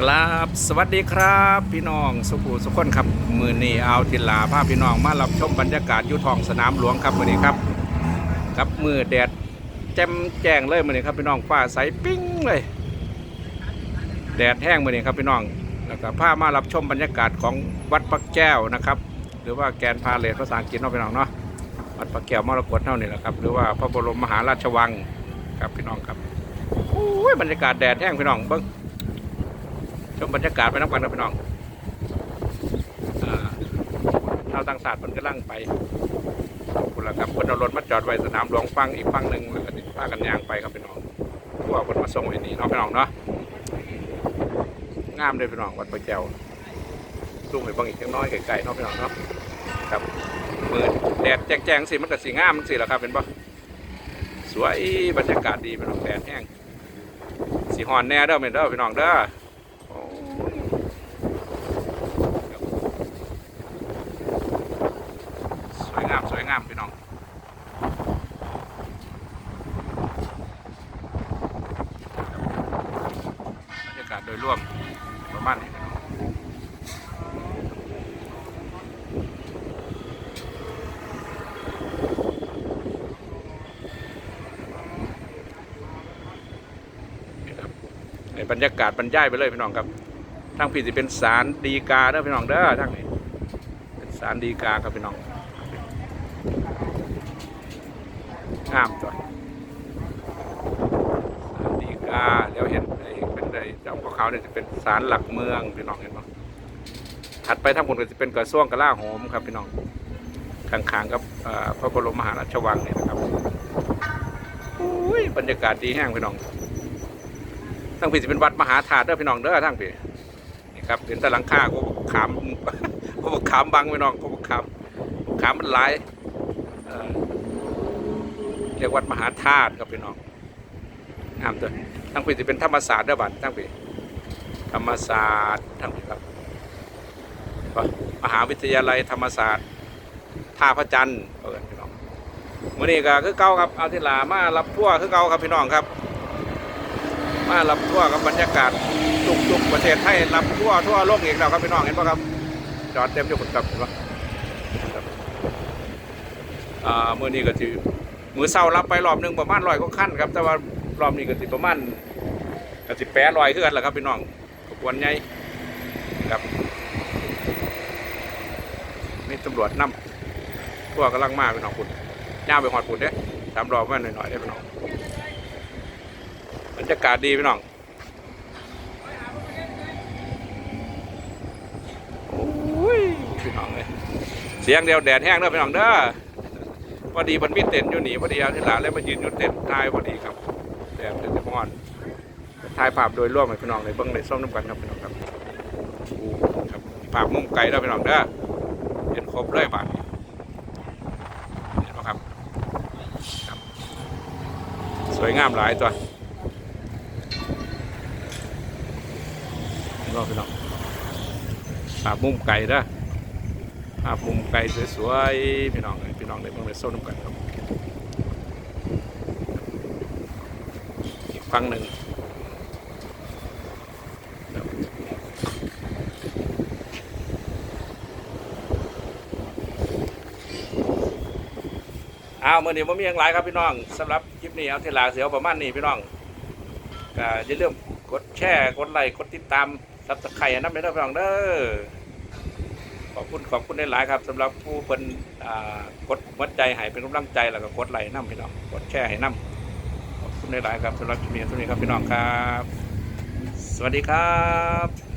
กราบสวัสดีครับ พี่น้องสุภูสุขคนครับ มือนี้เอาทิลาพาพี่น้องมารับชมบรรยากาศยุทองสนามหลวงครับมือนี้ครับครับมือแดดแจ่มแจ้งเลยมือนี้ครับพี่น้องฟ้าใสปิ้งเลย แดดแห้งมือนี้ครับพี่น้องแล้วก็พามารับชมบรรยากาศของวัดปักแก้วนะครับ หรือว่าแกนพาเลทภาษาอังกฤษเนาะพี่น้องเนาะวัดปักแก้วมรกตเท่านี้แหละครับหรือว่าพระบรมมหาราชวังครับพี่น้องครับโอ้ยบรรยากาศแดดแห้งพี่น้องเบิ้ง ชมบรรยากาศไปน้ำกันนะพี่น้องอ่าชาวต่างชาติมันก็ลั่งไปคุณละครับคนเอารถมาจอดไว้สนามหลวงฟังอีกฟังหนึ่งแล้วก็พากันยางไปครับพี่น้องทั่วคนมาส่งไอ้นี่เนาะพี่น้องเนาะงามเลยพี่น้องวัดพระแก้วซุ้มไปบางอีกจังน้อยไกลๆเนาะพี่น้องเนาะครับมืดแดดแจ้งๆสิมันก็สีงามสิแหละครับเป็นปะสวยบรรยากาศดีพี่น้องแดดแห้งสีหอนแน่เด้อเป็นเด้อพี่น้องเด้อยส วยงามสวยงามพี่น้องบรรยากาศโดยรวมประมาณนี้พี่น้องนี่ครับในบรรยากาศบรรยายไปเลยพี่น้องครับทางพี่สิเป็นสารดีกาเด้อพี่น้องเด้อทางนี้เป็นสารดีกาครับพี่น้อง งามตัวสารดีกาเดี๋ยวเห็นไอ้เป็นไอ้เจ้าของเขาเนี่ยจะเป็นสารหลักเมืองพี่น้องเห็นไหมถัดไปทางคนก็จะเป็นกระทรวงกลาโหมครับพี่น้องข้างๆกับพระบรมมหาราชวังเนี่ยนะครับอุ้ยบรรยากาศดีแห้งพี่น้องทั้งพี่จะเป็นวัดมหาธาตุเด้อพี่น้องเด้อทั้งพี่นี่ครับเห็นแต่หลังคาก็บขามก็บอกขามบังพี่น้องก็บอกขามขามมันหลาย เรียกวัดมหาธาตุครับพี่น้องงามตัวทั้งพี่จะเป็นธรรมศาสตร์ด้อบัดทั้งพี่ธรรมศาสตร์ทั้งพี่ครับมหาวิทยาลัยธรรมศาสตร์ท่าพระจันทร์เปิดพี่น้องมื่อนี้ก็คือเก่าครับเอาที่ลามารับทั่วคือเก่าครับพี่น้องครับ มารับทั่วกับบรรยากาศทุกๆประเทศไทยรับทั่วทั่วโลกอีกแล้วครับพี่น้องเห็นปะครับจอดเต็มอยู่คนกับเห็นปะครับอ่ามื่อนี้ก็ถือ มือเศร้ารับไปรอบหนึ่งประมาณร้อยก็ขั้นครับแต่ว่ารอบนี้ก็สิประมาณก็สิแปดร้อยขึ้นกันแหละครับพี่น้องขบวนใหญ่ครับมีตำรวจนำทั่วกำลังมาพี่น้องคุณย่างไปหอดปุ่นเด้ตามรอบไว้หน่อยๆได้พี่น้องบรรยากาศดีพี่น้องโอ้ยพี่น้องเลยเสียงเดียวแดดแห้งเด้อพี่น้องเด้อ อดีมันมีเต็นอยู่หนีพอดีเอาที่หลานเลยมายืนอยู่เต็นท์ทายพอดีครับแดดเต็นท์พอนถ่ายภาพโดยร่วมให้พี่น้องในเบิ้งในส้มน้ำกันครับพี่น้องครับครับภาพมุมไกลเด้อพี่น้องเด้อเห็นครบเลยบาทนี้เห็นไหมครับครับ สวยงามหลายตัวพี่น้องพี่น้องภาพมุมไก่นะภาพมุมไก่สวยๆพี่น้องเอ้ย น้องในเมืองในโซนน้ำกันครับอีกฟังหนึ่งอ้าวมื่อนี้ผมมีอย่างไรครับพี่น้องสำหรับคลิปนี้เอาเทลาเสียวประมาณนี้พี่น้องก็อย่าลืมกดแชร์กดไลค์กดติดตามซับสไครต์น้ำเลนะพี่น้องเด้อ อบคุณขอบคุณหลายครับสำหรับผู้เป็นกดวัดใจให้เป็นกำลังใจแล้วก็กดไลค์น้ำพี่น้องกดแชร์ให้น้ำขอบคุณหลายครับสำหรับคลิปนี้สวัสดีครับพี่น้องครับ สวัสดีครับ